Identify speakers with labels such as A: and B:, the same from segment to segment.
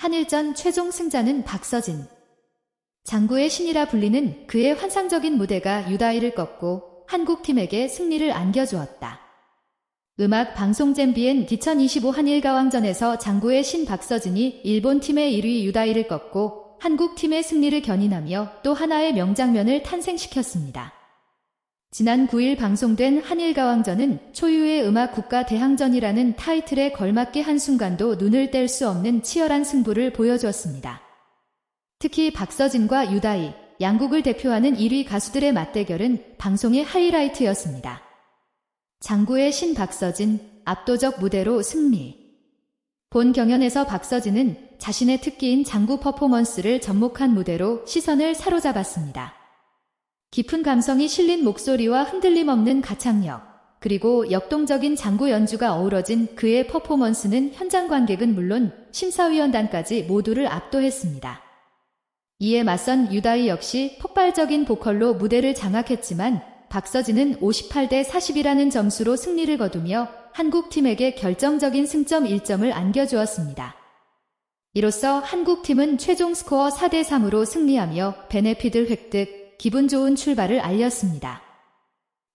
A: 한일전 최종 승자는 박서진. 장구의 신이라 불리는 그의 환상적인 무대가 유다이를 꺾고 한국팀에게 승리를 안겨주었다. 음악 방송 잼비엔 2025 한일가왕전에서 장구의 신 박서진이 일본 팀의 1위 유다이를 꺾고 한국 팀의 승리를 견인하며 또 하나의 명장면을 탄생시켰습니다. 지난 9일 방송된 한일가왕전은 초유의 음악 국가 대항전이라는 타이틀에 걸맞게 한순간도 눈을 뗄 수 없는 치열한 승부를 보여주었습니다. 특히 박서진과 유다이, 양국을 대표하는 1위 가수들의 맞대결은 방송의 하이라이트였습니다. 장구의 신 박서진, 압도적 무대로 승리. 본 경연에서 박서진은 자신의 특기인 장구 퍼포먼스를 접목한 무대로 시선을 사로잡았습니다. 깊은 감성이 실린 목소리와 흔들림 없는 가창력, 그리고 역동적인 장구 연주가 어우러진 그의 퍼포먼스는 현장 관객은 물론 심사위원단까지 모두를 압도했습니다. 이에 맞선 유다이 역시 폭발적인 보컬로 무대를 장악했지만 박서진은 58대 40이라는 점수로 승리를 거두며 한국팀에게 결정적인 승점 1점을 안겨주었습니다. 이로써 한국팀은 최종 스코어 4대 3으로 승리하며 베네피드 획득, 기분 좋은 출발을 알렸습니다.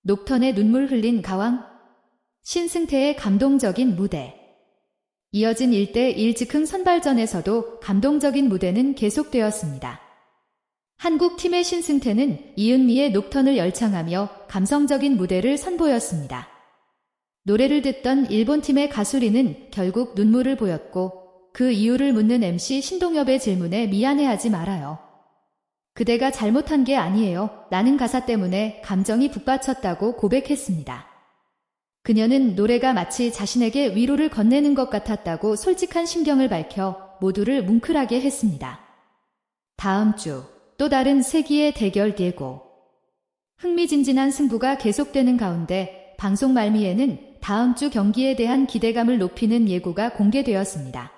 A: 녹턴의 눈물 흘린 가왕, 신승태의 감동적인 무대. 이어진 1대1 즉흥 선발전에서도 감동적인 무대는 계속되었습니다. 한국 팀의 신승태는 이은미의 녹턴을 열창하며 감성적인 무대를 선보였습니다. 노래를 듣던 일본 팀의 가수리는 결국 눈물을 보였고 그 이유를 묻는 MC 신동엽의 질문에 미안해하지 말아요. 그대가 잘못한 게 아니에요. 라는 가사 때문에 감정이 북받쳤다고 고백했습니다. 그녀는 노래가 마치 자신에게 위로를 건네는 것 같았다고 솔직한 심경을 밝혀 모두를 뭉클하게 했습니다. 다음 주 또 다른 세기의 대결 예고. 흥미진진한 승부가 계속되는 가운데 방송 말미에는 다음 주 경기에 대한 기대감을 높이는 예고가 공개되었습니다.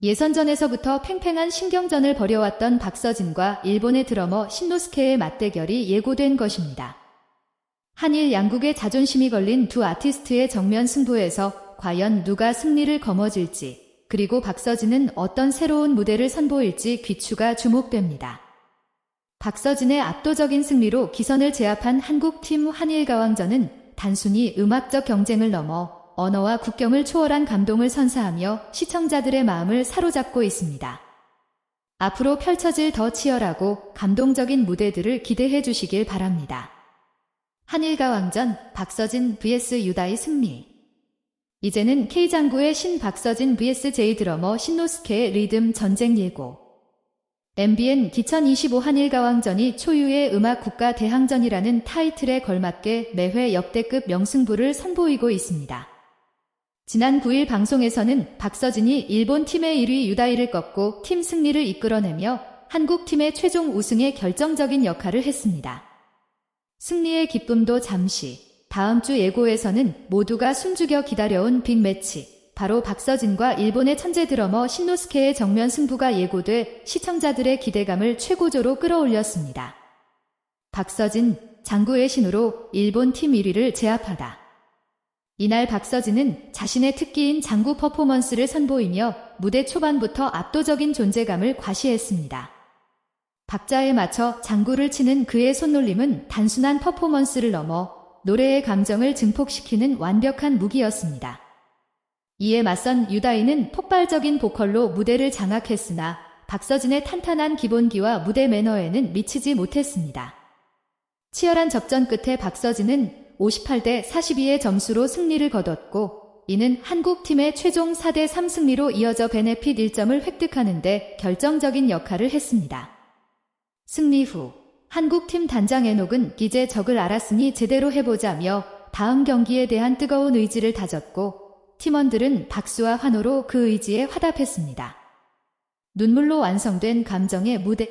A: 예선전에서부터 팽팽한 신경전을 벌여왔던 박서진과 일본의 드러머 신노스케의 맞대결이 예고된 것입니다. 한일 양국의 자존심이 걸린 두 아티스트의 정면 승부에서 과연 누가 승리를 거머쥘지 그리고 박서진은 어떤 새로운 무대를 선보일지 귀추가 주목됩니다. 박서진의 압도적인 승리로 기선을 제압한 한국팀 한일가왕전은 단순히 음악적 경쟁을 넘어 언어와 국경을 초월한 감동을 선사하며 시청자들의 마음을 사로잡고 있습니다. 앞으로 펼쳐질 더 치열하고 감동적인 무대들을 기대해 주시길 바랍니다. 한일가 왕전 박서진 vs 유다의 승리 이제는 K장구의 신 박서진 vs J 드러머 신노스케의 리듬 전쟁 예고 MBN 2025 한일가왕전이 초유의 음악 국가 대항전이라는 타이틀에 걸맞게 매회 역대급 명승부를 선보이고 있습니다. 지난 9일 방송에서는 박서진이 일본 팀의 1위 유다이를 꺾고 팀 승리를 이끌어내며 한국 팀의 최종 우승에 결정적인 역할을 했습니다. 승리의 기쁨도 잠시, 다음 주 예고에서는 모두가 숨죽여 기다려온 빅매치, 바로 박서진과 일본의 천재 드러머 신노스케의 정면 승부가 예고돼 시청자들의 기대감을 최고조로 끌어올렸습니다. 박서진, 장구의 신으로 일본 팀 1위를 제압하다. 이날 박서진은 자신의 특기인 장구 퍼포먼스를 선보이며 무대 초반부터 압도적인 존재감을 과시했습니다. 박자에 맞춰 장구를 치는 그의 손놀림은 단순한 퍼포먼스를 넘어 노래의 감정을 증폭시키는 완벽한 무기였습니다. 이에 맞선 유다이는 폭발적인 보컬로 무대를 장악했으나 박서진의 탄탄한 기본기와 무대 매너에는 미치지 못했습니다. 치열한 접전 끝에 박서진은 58대 42의 점수로 승리를 거뒀고 이는 한국팀의 최종 4대 3 승리로 이어져 베네핏 1점을 획득하는데 결정적인 역할을 했습니다. 승리 후 한국팀 단장 에녹은 이제 적을 알았으니 제대로 해보자며 다음 경기에 대한 뜨거운 의지를 다졌고 팀원들은 박수와 환호로 그 의지에 화답했습니다. 눈물로 완성된 감정의 무대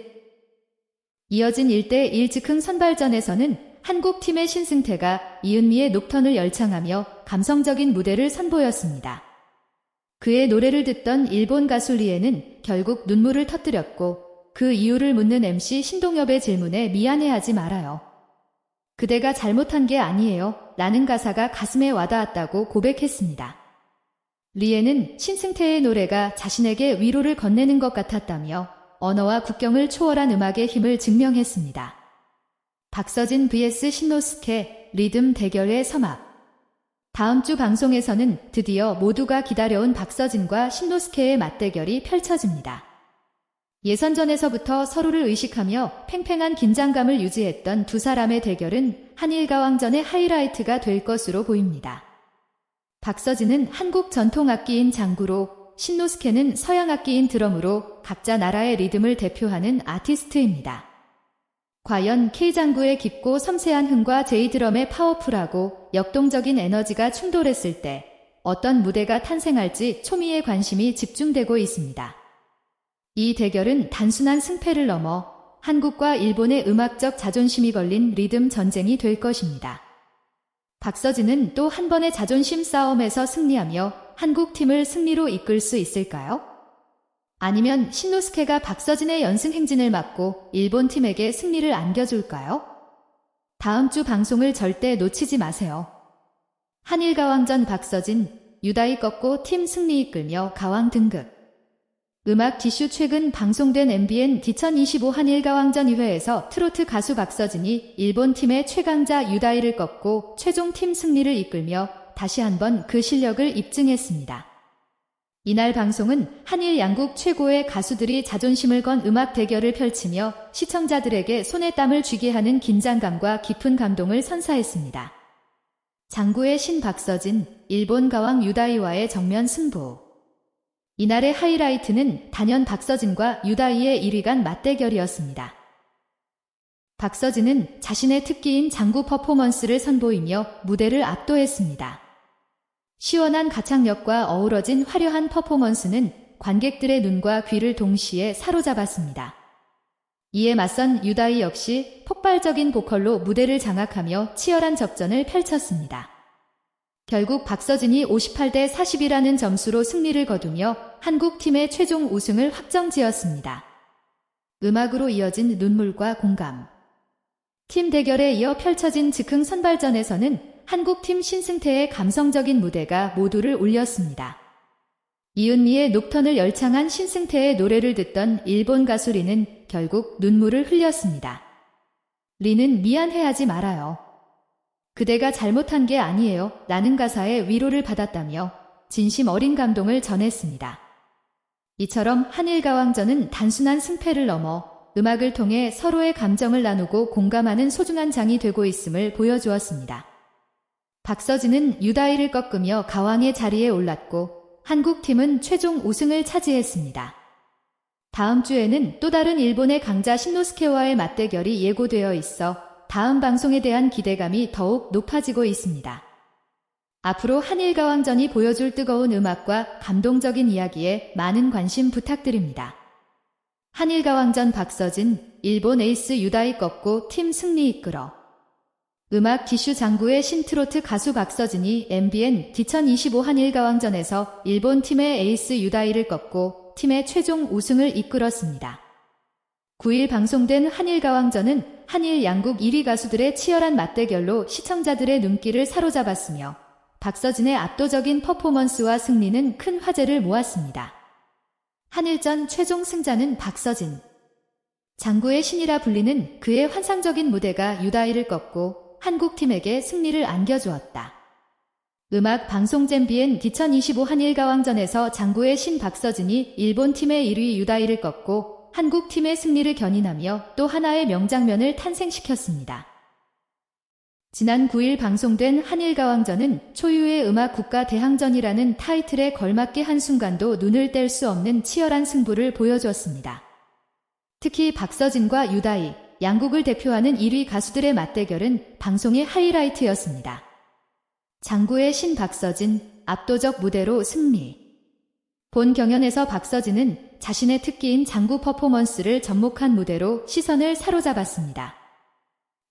A: 이어진 1대1 즉흥 선발전에서는 한국팀의 신승태가 이은미의 녹턴을 열창하며 감성적인 무대를 선보였습니다. 그의 노래를 듣던 일본 가수 리에는 결국 눈물을 터뜨렸고 그 이유를 묻는 MC 신동엽의 질문에 미안해하지 말아요. 그대가 잘못한 게 아니에요. 라는 가사가 가슴에 와닿았다고 고백했습니다. 리에는 신승태의 노래가 자신에게 위로를 건네는 것 같았다며 언어와 국경을 초월한 음악의 힘을 증명했습니다. 박서진 vs 신노스케 리듬 대결의 서막 다음 주 방송에서는 드디어 모두가 기다려온 박서진과 신노스케의 맞대결이 펼쳐집니다. 예선전에서부터 서로를 의식하며 팽팽한 긴장감을 유지했던 두 사람의 대결은 한일가왕전의 하이라이트가 될 것으로 보입니다. 박서진은 한국 전통 악기인 장구로 신노스케는 서양 악기인 드럼으로 각자 나라의 리듬을 대표하는 아티스트입니다. 과연 K장구의 깊고 섬세한 흥과 J드럼의 파워풀하고 역동적인 에너지가 충돌했을 때 어떤 무대가 탄생할지 초미의 관심이 집중되고 있습니다. 이 대결은 단순한 승패를 넘어 한국과 일본의 음악적 자존심이 걸린 리듬 전쟁이 될 것입니다. 박서진은 또 한 번의 자존심 싸움에서 승리하며 한국 팀을 승리로 이끌 수 있을까요? 아니면 신노스케가 박서진의 연승 행진을 막고 일본 팀에게 승리를 안겨줄까요? 다음 주 방송을 절대 놓치지 마세요. 한일 가왕전 박서진, 유다이 꺾고 팀 승리 이끌며 가왕 등극. 음악 디슈 최근 방송된 MBN D2025 한일 가왕전 2회에서 트로트 가수 박서진이 일본 팀의 최강자 유다이를 꺾고 최종 팀 승리를 이끌며 다시 한번 그 실력을 입증했습니다. 이날 방송은 한일 양국 최고의 가수들이 자존심을 건 음악 대결을 펼치며 시청자들에게 손에 땀을 쥐게 하는 긴장감과 깊은 감동을 선사했습니다. 장구의 신 박서진, 일본 가왕 유다이와의 정면 승부. 이날의 하이라이트는 단연 박서진과 유다이의 1위 간 맞대결이었습니다. 박서진은 자신의 특기인 장구 퍼포먼스를 선보이며 무대를 압도했습니다. 시원한 가창력과 어우러진 화려한 퍼포먼스는 관객들의 눈과 귀를 동시에 사로잡았습니다. 이에 맞선 유다이 역시 폭발적인 보컬로 무대를 장악하며 치열한 접전을 펼쳤습니다. 결국 박서진이 58대 40이라는 점수로 승리를 거두며 한국 팀의 최종 우승을 확정지었습니다. 음악으로 이어진 눈물과 공감. 팀 대결에 이어 펼쳐진 즉흥 선발전에서는 한국팀 신승태의 감성적인 무대가 모두를 울렸습니다. 이은미의 녹턴을 열창한 신승태의 노래를 듣던 일본 가수 리는 결국 눈물을 흘렸습니다. 리는 미안해하지 말아요. 그대가 잘못한 게 아니에요. 라는 가사에 위로를 받았다며 진심 어린 감동을 전했습니다. 이처럼 한일가왕전은 단순한 승패를 넘어 음악을 통해 서로의 감정을 나누고 공감하는 소중한 장이 되고 있음을 보여주었습니다. 박서진은 유다이를 꺾으며 가왕의 자리에 올랐고 한국팀은 최종 우승을 차지했습니다. 다음 주에는 또 다른 일본의 강자 신노스케와의 맞대결이 예고되어 있어 다음 방송에 대한 기대감이 더욱 높아지고 있습니다. 앞으로 한일가왕전이 보여줄 뜨거운 음악과 감동적인 이야기에 많은 관심 부탁드립니다. 한일가왕전 박서진, 일본 에이스 유다이 꺾고 팀 승리 이끌어 음악 기슈 장구의 신트로트 가수 박서진이 MBN D2025 한일가왕전에서 일본 팀의 에이스 유다이를 꺾고 팀의 최종 우승을 이끌었습니다. 9일 방송된 한일가왕전은 한일 양국 1위 가수들의 치열한 맞대결로 시청자들의 눈길을 사로잡았으며 박서진의 압도적인 퍼포먼스와 승리는 큰 화제를 모았습니다. 한일전 최종 승자는 박서진. 장구의 신이라 불리는 그의 환상적인 무대가 유다이를 꺾고 한국팀에게 승리를 안겨주었다. 음악 방송 잼비엔 2025 한일가왕전에서 장구의 신 박서진이 일본 팀의 1위 유다이를 꺾고 한국 팀의 승리를 견인하며 또 하나의 명장면을 탄생시켰습니다. 지난 9일 방송된 한일가왕전은 초유의 음악 국가 대항전이라는 타이틀에 걸맞게 한순간도 눈을 뗄 수 없는 치열한 승부를 보여주었습니다. 특히 박서진과 유다이, 양국을 대표하는 1위 가수들의 맞대결은 방송의 하이라이트였습니다. 장구의 신 박서진, 압도적 무대로 승리. 본 경연에서 박서진은 자신의 특기인 장구 퍼포먼스를 접목한 무대로 시선을 사로잡았습니다.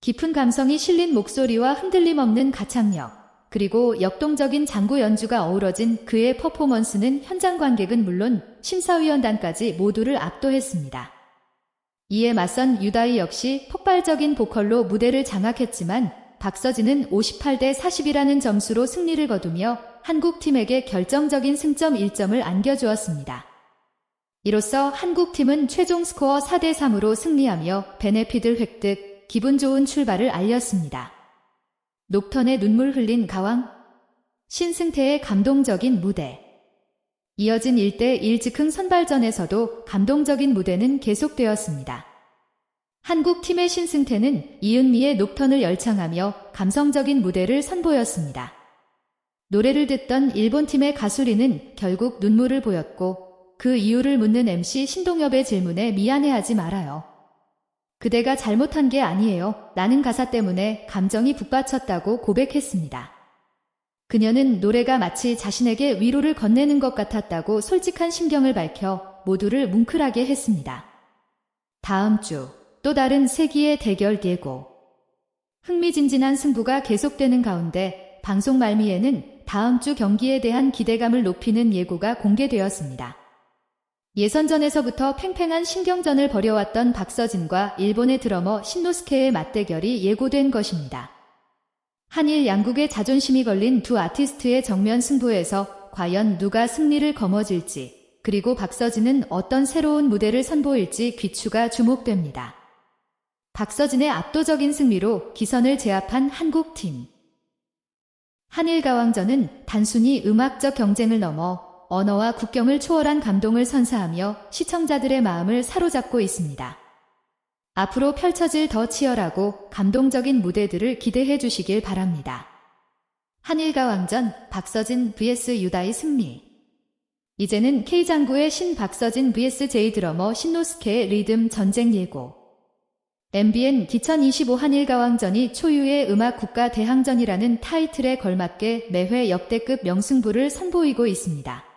A: 깊은 감성이 실린 목소리와 흔들림 없는 가창력, 그리고 역동적인 장구 연주가 어우러진 그의 퍼포먼스는 현장 관객은 물론 심사위원단까지 모두를 압도했습니다. 이에 맞선 유다이 역시 폭발적인 보컬로 무대를 장악했지만 박서진은 58대 40이라는 점수로 승리를 거두며 한국팀에게 결정적인 승점 1점을 안겨주었습니다. 이로써 한국팀은 최종 스코어 4대 3으로 승리하며 베네핏을 획득, 기분 좋은 출발을 알렸습니다. 녹턴의 눈물 흘린 가왕, 신승태의 감동적인 무대. 이어진 1대1 즉흥 선발전에서도 감동적인 무대는 계속되었습니다. 한국 팀의 신승태는 이은미의 녹턴을 열창하며 감성적인 무대를 선보였습니다. 노래를 듣던 일본 팀의 가수리는 결국 눈물을 보였고 그 이유를 묻는 MC 신동엽의 질문에 미안해하지 말아요. 그대가 잘못한 게 아니에요. 라는 가사 때문에 감정이 북받쳤다고 고백했습니다. 그녀는 노래가 마치 자신에게 위로를 건네는 것 같았다고 솔직한 심경을 밝혀 모두를 뭉클하게 했습니다. 다음 주 또 다른 세기의 대결 예고. 흥미진진한 승부가 계속되는 가운데 방송 말미에는 다음 주 경기에 대한 기대감을 높이는 예고가 공개되었습니다. 예선전에서부터 팽팽한 신경전을 벌여왔던 박서진과 일본의 드러머 신노스케의 맞대결이 예고된 것입니다. 한일 양국의 자존심이 걸린 두 아티스트의 정면 승부에서 과연 누가 승리를 거머쥘지, 그리고 박서진은 어떤 새로운 무대를 선보일지 귀추가 주목됩니다. 박서진의 압도적인 승리로 기선을 제압한 한국 팀. 한일 가왕전은 단순히 음악적 경쟁을 넘어 언어와 국경을 초월한 감동을 선사하며 시청자들의 마음을 사로잡고 있습니다. 앞으로 펼쳐질 더 치열하고 감동적인 무대들을 기대해 주시길 바랍니다. 한일가 왕전 박서진 vs 유다의 승리. 이제는 K장구의 신 박서진 vs J 드러머 신노스케의 리듬 전쟁 예고. MBN 2025 한일가왕전이 초유의 음악 국가 대항전이라는 타이틀에 걸맞게 매회 역대급 명승부를 선보이고 있습니다.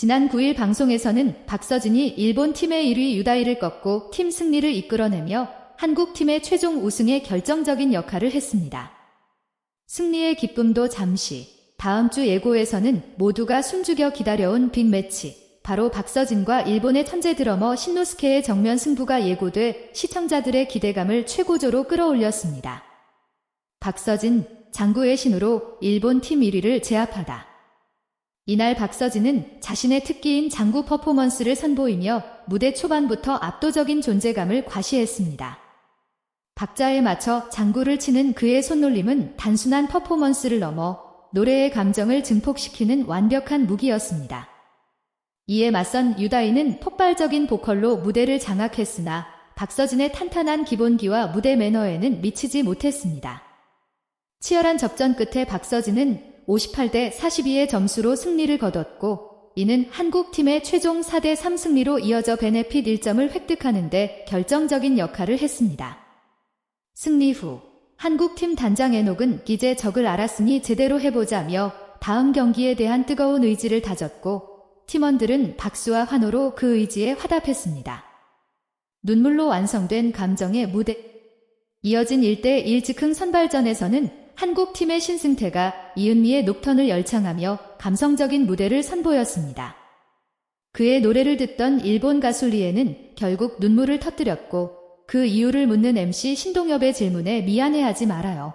A: 지난 9일 방송에서는 박서진이 일본 팀의 1위 유다이를 꺾고 팀 승리를 이끌어내며 한국 팀의 최종 우승에 결정적인 역할을 했습니다. 승리의 기쁨도 잠시, 다음 주 예고에서는 모두가 숨죽여 기다려온 빅매치, 바로 박서진과 일본의 천재 드러머 신노스케의 정면 승부가 예고돼 시청자들의 기대감을 최고조로 끌어올렸습니다. 박서진, 장구의 신으로 일본 팀 1위를 제압하다. 이날 박서진은 자신의 특기인 장구 퍼포먼스를 선보이며 무대 초반부터 압도적인 존재감을 과시했습니다. 박자에 맞춰 장구를 치는 그의 손놀림은 단순한 퍼포먼스를 넘어 노래의 감정을 증폭시키는 완벽한 무기였습니다. 이에 맞선 유다이는 폭발적인 보컬로 무대를 장악했으나 박서진의 탄탄한 기본기와 무대 매너에는 미치지 못했습니다. 치열한 접전 끝에 박서진은 58대 42의 점수로 승리를 거뒀고 이는 한국팀의 최종 4대 3 승리로 이어져 베네핏 1점을 획득하는데 결정적인 역할을 했습니다. 승리 후 한국팀 단장 에녹은 이제 적을 알았으니 제대로 해보자며 다음 경기에 대한 뜨거운 의지를 다졌고 팀원들은 박수와 환호로 그 의지에 화답했습니다. 눈물로 완성된 감정의 무대 이어진 1대1 즉흥 선발전에서는 한국팀의 신승태가 이은미의 녹턴을 열창하며 감성적인 무대를 선보였습니다. 그의 노래를 듣던 일본 가수 리에는 결국 눈물을 터뜨렸고 그 이유를 묻는 MC 신동엽의 질문에 미안해하지 말아요.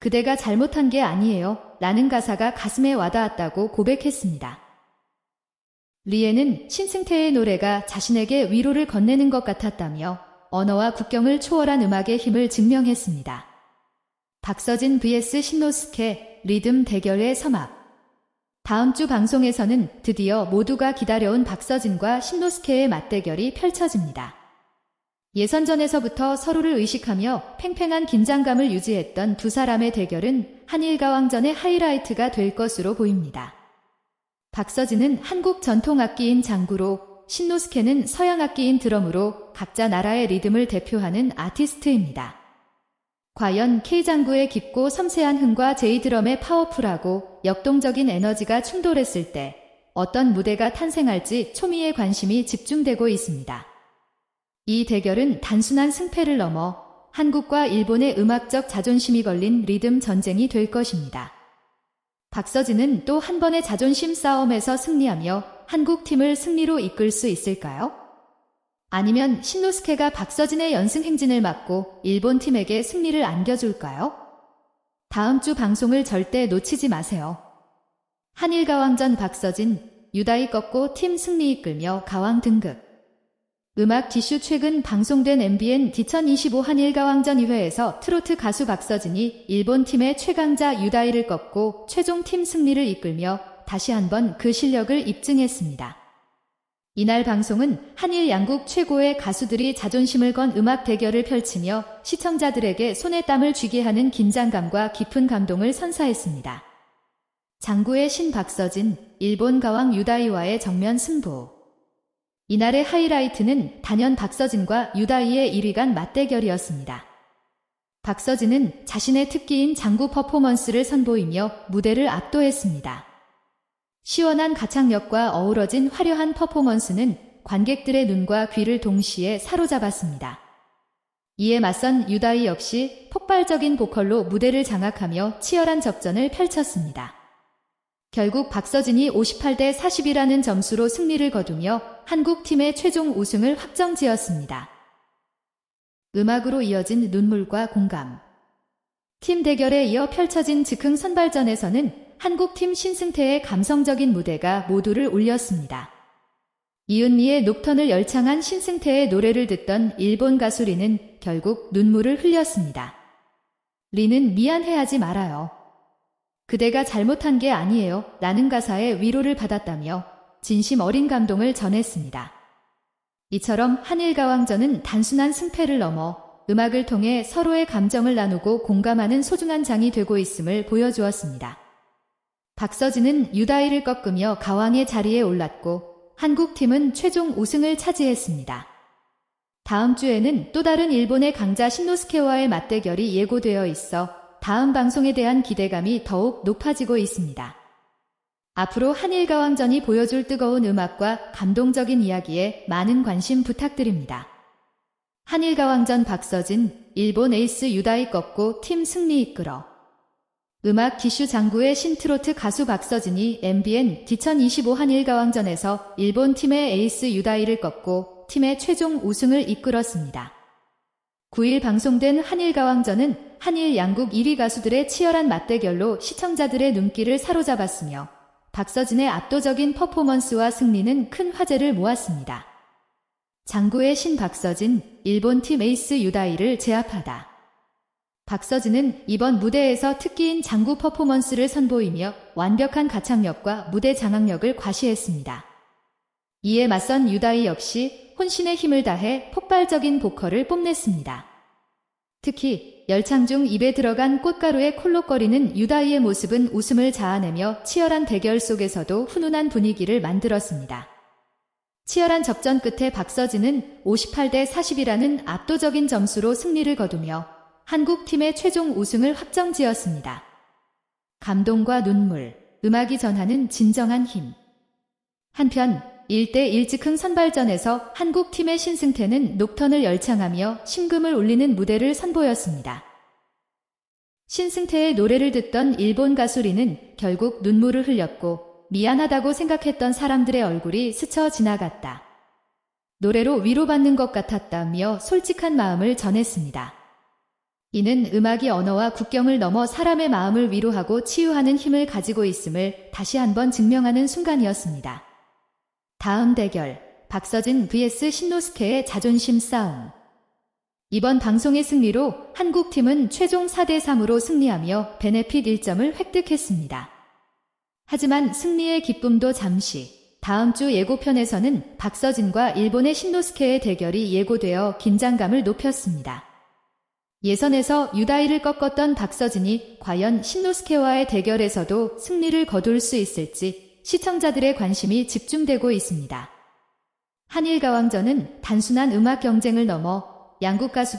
A: 그대가 잘못한 게 아니에요. 라는 가사가 가슴에 와닿았다고 고백했습니다. 리에는 신승태의 노래가 자신에게 위로를 건네는 것 같았다며 언어와 국경을 초월한 음악의 힘을 증명했습니다. 박서진 vs 신노스케 리듬 대결의 서막. 다음 주 방송에서는 드디어 모두가 기다려온 박서진과 신노스케의 맞대결이 펼쳐집니다. 예선전에서부터 서로를 의식하며 팽팽한 긴장감을 유지했던 두 사람의 대결은 한일가왕전의 하이라이트가 될 것으로 보입니다. 박서진은 한국 전통악기인 장구로, 신노스케는 서양악기인 드럼으로 각자 나라의 리듬을 대표하는 아티스트입니다. 과연 K장구의 깊고 섬세한 흥과 제이드럼의 파워풀하고 역동적인 에너지가 충돌했을 때 어떤 무대가 탄생할지 초미의 관심이 집중되고 있습니다. 이 대결은 단순한 승패를 넘어 한국과 일본의 음악적 자존심이 걸린 리듬 전쟁이 될 것입니다. 박서진은 또 한 번의 자존심 싸움에서 승리하며 한국 팀을 승리로 이끌 수 있을까요? 아니면 신노스케가 박서진의 연승 행진을 막고 일본 팀에게 승리를 안겨줄까요? 다음 주 방송을 절대 놓치지 마세요. 한일 가왕전 박서진, 유다이 꺾고 팀 승리 이끌며 가왕 등극. 음악 기슈 최근 방송된 MBN D1025 한일 가왕전 2회에서 트로트 가수 박서진이 일본 팀의 최강자 유다이를 꺾고 최종 팀 승리를 이끌며 다시 한번 그 실력을 입증했습니다. 이날 방송은 한일 양국 최고의 가수들이 자존심을 건 음악 대결을 펼치며 시청자들에게 손에 땀을 쥐게 하는 긴장감과 깊은 감동을 선사했습니다. 장구의 신 박서진, 일본 가왕 유다이와의 정면 승부. 이날의 하이라이트는 단연 박서진과 유다이의 1위 간 맞대결이었습니다. 박서진은 자신의 특기인 장구 퍼포먼스를 선보이며 무대를 압도했습니다. 시원한 가창력과 어우러진 화려한 퍼포먼스는 관객들의 눈과 귀를 동시에 사로잡았습니다. 이에 맞선 유다이 역시 폭발적인 보컬로 무대를 장악하며 치열한 접전을 펼쳤습니다. 결국 박서진이 58대 40이라는 점수로 승리를 거두며 한국 팀의 최종 우승을 확정지었습니다. 음악으로 이어진 눈물과 공감. 팀 대결에 이어 펼쳐진 즉흥 선발전에서는 한국팀 신승태의 감성적인 무대가 모두를 울렸습니다. 이은미의 녹턴을 열창한 신승태의 노래를 듣던 일본 가수 리는 결국 눈물을 흘렸습니다. 리는 미안해하지 말아요. 그대가 잘못한 게 아니에요. 라는 가사에 위로를 받았다며 진심 어린 감동을 전했습니다. 이처럼 한일가왕전은 단순한 승패를 넘어 음악을 통해 서로의 감정을 나누고 공감하는 소중한 장이 되고 있음을 보여주었습니다. 박서진은 유다이를 꺾으며 가왕의 자리에 올랐고 한국팀은 최종 우승을 차지했습니다. 다음 주에는 또 다른 일본의 강자 신노스케와의 맞대결이 예고되어 있어 다음 방송에 대한 기대감이 더욱 높아지고 있습니다. 앞으로 한일가왕전이 보여줄 뜨거운 음악과 감동적인 이야기에 많은 관심 부탁드립니다. 한일가왕전 박서진, 일본 에이스 유다이 꺾고 팀 승리 이끌어 음악 기슈 장구의 신트로트 가수 박서진이 MBN D1025 한일가왕전에서 일본 팀의 에이스 유다이를 꺾고 팀의 최종 우승을 이끌었습니다. 9일 방송된 한일가왕전은 한일 양국 1위 가수들의 치열한 맞대결로 시청자들의 눈길을 사로잡았으며 박서진의 압도적인 퍼포먼스와 승리는 큰 화제를 모았습니다. 장구의 신 박서진, 일본 팀 에이스 유다이를 제압하다. 박서진은 이번 무대에서 특기인 장구 퍼포먼스를 선보이며 완벽한 가창력과 무대 장악력을 과시했습니다. 이에 맞선 유다이 역시 혼신의 힘을 다해 폭발적인 보컬을 뽐냈습니다. 특히 열창 중 입에 들어간 꽃가루의 콜록거리는 유다이의 모습은 웃음을 자아내며 치열한 대결 속에서도 훈훈한 분위기를 만들었습니다. 치열한 접전 끝에 박서진은 58대 40이라는 압도적인 점수로 승리를 거두며 한국팀의 최종 우승을 확정지었습니다. 감동과 눈물, 음악이 전하는 진정한 힘. 한편 1대 1 즉흥 선발전에서 한국팀의 신승태는 녹턴을 열창하며 심금을 울리는 무대를 선보였습니다. 신승태의 노래를 듣던 일본 가수 리는 결국 눈물을 흘렸고 미안하다고 생각했던 사람들의 얼굴이 스쳐 지나갔다. 노래로 위로받는 것 같았다며 솔직한 마음을 전했습니다. 이는 음악이 언어와 국경을 넘어 사람의 마음을 위로하고 치유하는 힘을 가지고 있음을 다시 한번 증명하는 순간이었습니다. 다음 대결, 박서진 vs 신노스케의 자존심 싸움. 이번 방송의 승리로 한국팀은 최종 4대3으로 승리하며 베네핏 1점을 획득했습니다. 하지만 승리의 기쁨도 잠시, 다음 주 예고편에서는 박서진과 일본의 신노스케의 대결이 예고되어 긴장감을 높였습니다. 예선에서 유다이를 꺾었던 박서진이 과연 신노스케와의 대결에서도 승리를 거둘 수 있을지 시청자들의 관심이 집중되고 있습니다. 한일가왕전은 단순한 음악 경쟁을 넘어 양국 가수